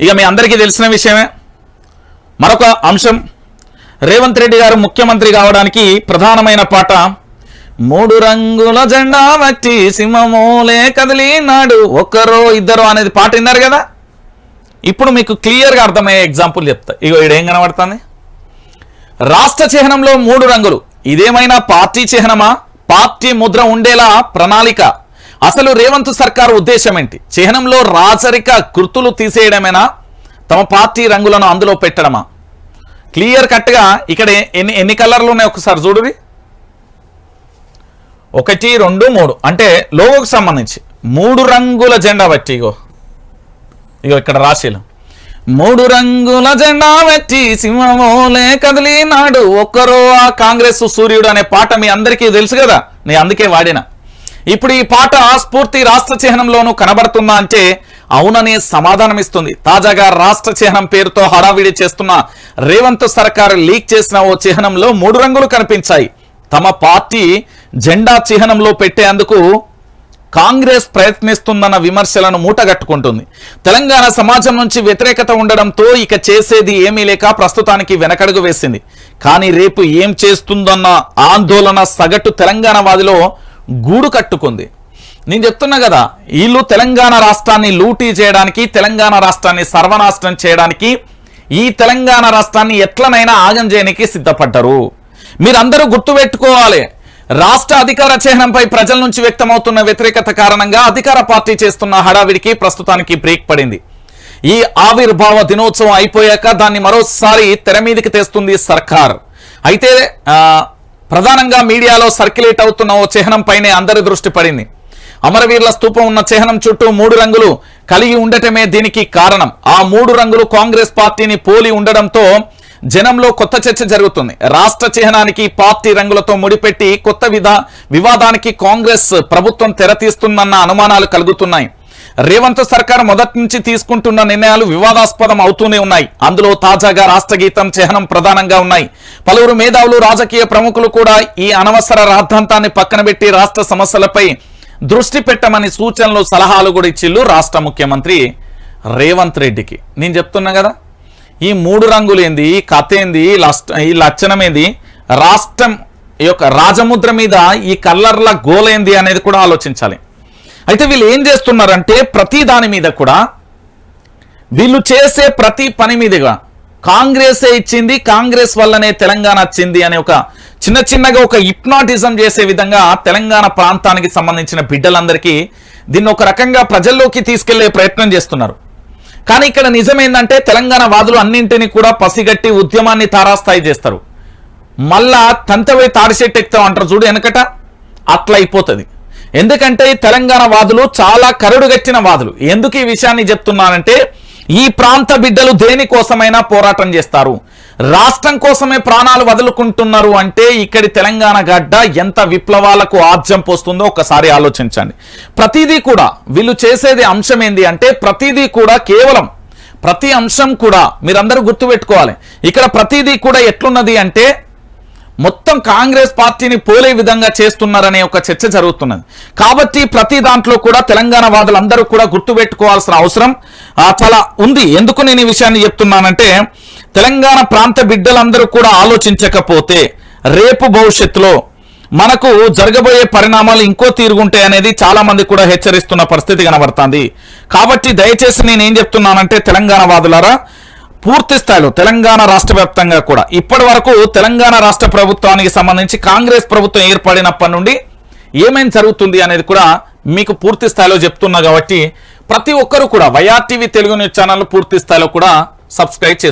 ఇక మీ అందరికీ తెలిసిన విషయమే. మరొక అంశం. రేవంత్ రెడ్డి గారు ముఖ్యమంత్రి కావడానికి ప్రధానమైన పాట మూడు రంగుల జెండా వచ్చి సింహమూలే కదిలినాడు ఒక్కరో ఇద్దరు అనేది పాట విన్నారు కదా? ఇప్పుడు మీకు క్లియర్గా అర్థమయ్యే ఎగ్జాంపుల్ చెప్తా. ఇగో ఇడేం కనబడుతుంది? రాష్ట్ర చిహ్నంలో మూడు రంగులు. ఇదేమైనా పార్టీ చిహ్నమా? పార్టీ ముద్ర ఉండేలా ప్రణాళిక. అసలు రేవంత్ సర్కార్ ఉద్దేశం ఏంటి? చిహ్నంలో రాచరిక గుర్తులు తీసేయడమేనా? తమ పార్టీ రంగులను అందులో పెట్టడమా? క్లియర్ కట్గా ఇక్కడ ఎన్ని ఎన్ని కలర్లు ఉన్నాయి ఒకసారి చూడువి? ఒకటి రెండు మూడు. అంటే లోగోకు సంబంధించి. మూడు రంగుల జెండా బట్టి ఇగో. ఇగో ఇక్కడ రాశీలు. మూడు రంగుల జెండా పెట్టి సింహమోలే కదిలినాడు. ఒక్కరో ఆ కాంగ్రెస్ సూర్యుడు అనే పాట మీ అందరికీ తెలుసు కదా? నేను అందుకే వాడిన. ఇప్పుడు ఈ పాట స్ఫూర్తి రాష్ట్ర చిహ్నంలోనూ కనబడుతుందా అంటే అవుననే సమాధానం ఇస్తుంది తాజాగా రాష్ట్ర చిహ్నం పేరుతో హడావిడి చేస్తున్న రేవంత్ సర్కార్ లీక్ చేసిన ఓ చిహ్నంలో మూడు రంగులు కనిపించాయి. తమ పార్టీ జెండా చిహ్నంలో పెట్టేందుకు కాంగ్రెస్ ప్రయత్నిస్తుందన్న విమర్శలను మూటగట్టుకుంటుంది. తెలంగాణ సమాజం నుంచి వ్యతిరేకత ఉండడంతో ఇక చేసేది ఏమీ లేక ప్రస్తుతానికి వెనకడుగు వేసింది. కానీ రేపు ఏం చేస్తుందన్న ఆందోళన సగటు తెలంగాణ వాదిలో గూడు కట్టుకుంది. నేను చెప్తున్నా కదా వీళ్ళు తెలంగాణ రాష్ట్రాన్ని లూటీ చేయడానికి తెలంగాణ రాష్ట్రాన్ని సర్వనాశనం చేయడానికి ఈ తెలంగాణ రాష్ట్రాన్ని ఎట్లనైనా ఆగం చేయడానికి సిద్ధపడ్డరు. మీరందరూ గుర్తుపెట్టుకోవాలి రాష్ట్ర అధికార చిహ్నంపై ప్రజల నుంచి వ్యక్తమవుతున్న వ్యతిరేకత కారణంగా అధికార పార్టీ చేస్తున్న హడావిడికి ప్రస్తుతానికి బ్రేక్ పడింది. ఈ ఆవిర్భావ దినోత్సవం అయిపోయాక దాన్ని మరోసారి తెర మీదకి తెస్తుంది సర్కార్. అయితే ప్రధానంగా మీడియాలో సర్క్యులేట్ అవుతున్న ఓ చిహ్నం పైనే అందరి దృష్టి పడింది. అమరవీరుల స్థూపం ఉన్న చిహ్నం చుట్టూ మూడు రంగులు కలిగి ఉండటమే దీనికి కారణం. ఆ మూడు రంగులు కాంగ్రెస్ పార్టీని పోలి ఉండడంతో జనంలో కొత్త చర్చ జరుగుతుంది. రాష్ట్ర చిహ్నానికి పార్టీ రంగులతో ముడిపెట్టి కొత్త విధా వివాదానికి కాంగ్రెస్ ప్రభుత్వం తెరతీస్తుందన్న అనుమానాలు కలుగుతున్నాయి. రేవంత్ సర్కార్ మొదటి నుంచి తీసుకుంటున్న నిర్ణయాలు వివాదాస్పదం అవుతూనే ఉన్నాయి. అందులో తాజాగా రాష్ట్ర గీతం చిహ్నం ప్రధానంగా ఉన్నాయి. పలువురు మేధావులు రాజకీయ ప్రముఖులు కూడా ఈ అనవసర రాద్ధాంతాన్ని పక్కన పెట్టి రాష్ట్ర సమస్యలపై దృష్టి పెట్టమని సూచనలు సలహాలు కూడా ఇచ్చిల్లు రాష్ట్ర ముఖ్యమంత్రి రేవంత్ రెడ్డికి. నేను చెప్తున్నా కదా ఈ మూడు రంగులు ఏంది ఈ కథ ఏంది ఈ ఈ లక్షణం ఏంది? రాష్ట్రం ఈ యొక్క రాజముద్ర మీద ఈ కల్లర్ల గోలేంది అనేది కూడా ఆలోచించాలి. అయితే వీళ్ళు ఏం చేస్తున్నారంటే ప్రతి దాని మీద కూడా వీళ్ళు చేసే ప్రతి పని మీదుగా కాంగ్రెసే ఇచ్చింది కాంగ్రెస్ వల్లనే తెలంగాణ వచ్చింది అనే ఒక చిన్న చిన్నగా ఒక హిప్నాటిజం చేసే విధంగా తెలంగాణ ప్రాంతానికి సంబంధించిన బిడ్డలందరికీ దీన్ని ఒక రకంగా ప్రజల్లోకి తీసుకెళ్ళే ప్రయత్నం చేస్తున్నారు. కానీ ఇక్కడ నిజమేందంటే తెలంగాణ వాదులు అన్నింటినీ కూడా పసిగట్టి ఉద్యమాన్ని తారాస్థాయి చేస్తారు. మళ్ళా తంతవై తాడిచెట్టు అంటారు చూడు వెనకట. అట్లా అయిపోతుంది ఎందుకంటే తెలంగాణ వాదులు చాలా కరుడుగట్టిన వాదులు. ఎందుకు ఈ విషయాన్ని చెప్తున్నానంటే ఈ ప్రాంత బిడ్డలు దేనికోసమైనా పోరాటం చేస్తారు. రాష్ట్రం కోసమే ప్రాణాలు వదులుకుంటున్నారు అంటే ఇక్కడి తెలంగాణ గడ్డ ఎంత విప్లవాలకు ఆజ్యం పోస్తుందో ఒకసారి ఆలోచించండి. ప్రతిదీ కూడా వీళ్ళు చేసేది అంశం ఏంది అంటే ప్రతిదీ కూడా కేవలం ప్రతి అంశం కూడా మీరందరూ గుర్తుపెట్టుకోవాలి. ఇక్కడ ప్రతిదీ కూడా ఎట్లున్నది అంటే మొత్తం కాంగ్రెస్ పార్టీని పోలే విధంగా చేస్తున్నారనే ఒక చర్చ జరుగుతున్నది. కాబట్టి ప్రతి దాంట్లో కూడా తెలంగాణ వాదులందరూ కూడా గుర్తుపెట్టుకోవాల్సిన అవసరం చాలా ఉంది. ఎందుకు నేను ఈ విషయాన్ని చెప్తున్నానంటే తెలంగాణ ప్రాంత బిడ్డలందరూ కూడా ఆలోచించకపోతే రేపు భవిష్యత్తులో మనకు జరగబోయే పరిణామాలు ఇంకో తీరుగుంటాయి అనేది చాలా మంది కూడా హెచ్చరిస్తున్న పరిస్థితి కనబడుతుంది. కాబట్టి దయచేసి నేను ఏం చెప్తున్నానంటే తెలంగాణ వాదులారా పూర్తి స్థాయిలో తెలంగాణ రాష్ట్ర వ్యాప్తంగా కూడా. ఇప్పటి వరకు తెలంగాణ రాష్ట్ర ప్రభుత్వానికి సంబంధించి కాంగ్రెస్ ప్రభుత్వం ఏర్పడినప్పటి నుండి ఏమేం జరుగుతుంది అనేది కూడా మీకు పూర్తి స్థాయిలో చెప్తున్నా కాబట్టి ప్రతి ఒక్కరు కూడా వైఆర్టీవీ తెలుగు న్యూస్ ఛానల్ పూర్తి స్థాయిలో కూడా సబ్స్క్రైబ్ చేసుకోండి.